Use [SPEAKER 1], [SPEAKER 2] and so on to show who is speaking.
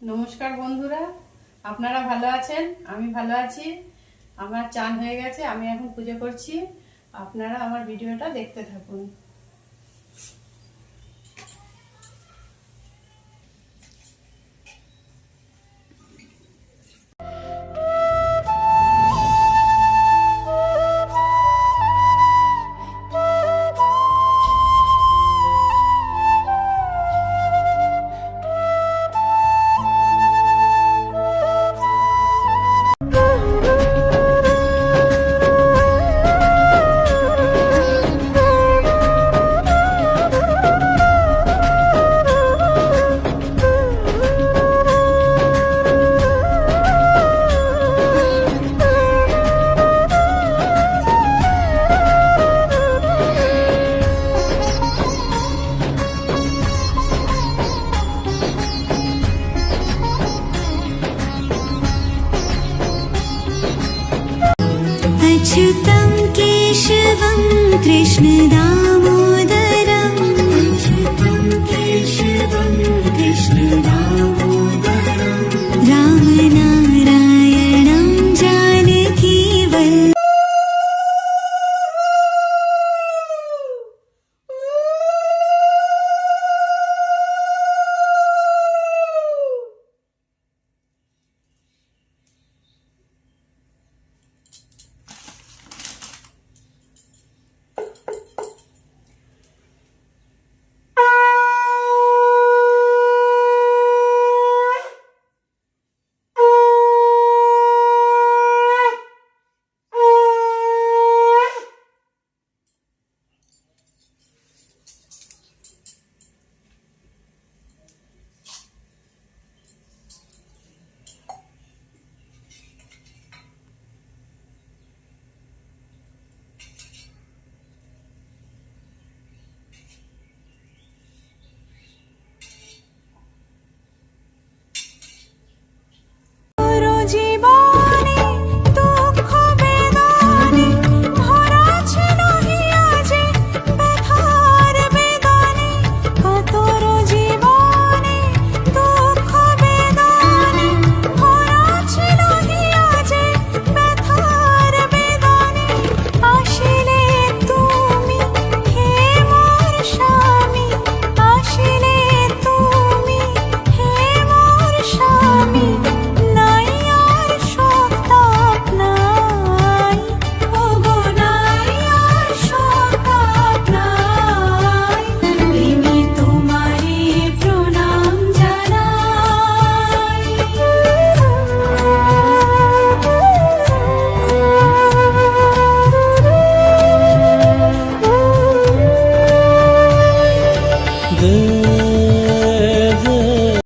[SPEAKER 1] নমস্কার বন্ধুরা, আপনারা ভালো আছেন? আমি ভালো আছি। আমার চান হয়ে গেছে, আমি এখন পুজো করছি। আপনারা আমার ভিডিওটা দেখতে থাকুন।
[SPEAKER 2] कृष्ण दामोदरा कृष्ण कृष्णदा 几
[SPEAKER 3] 包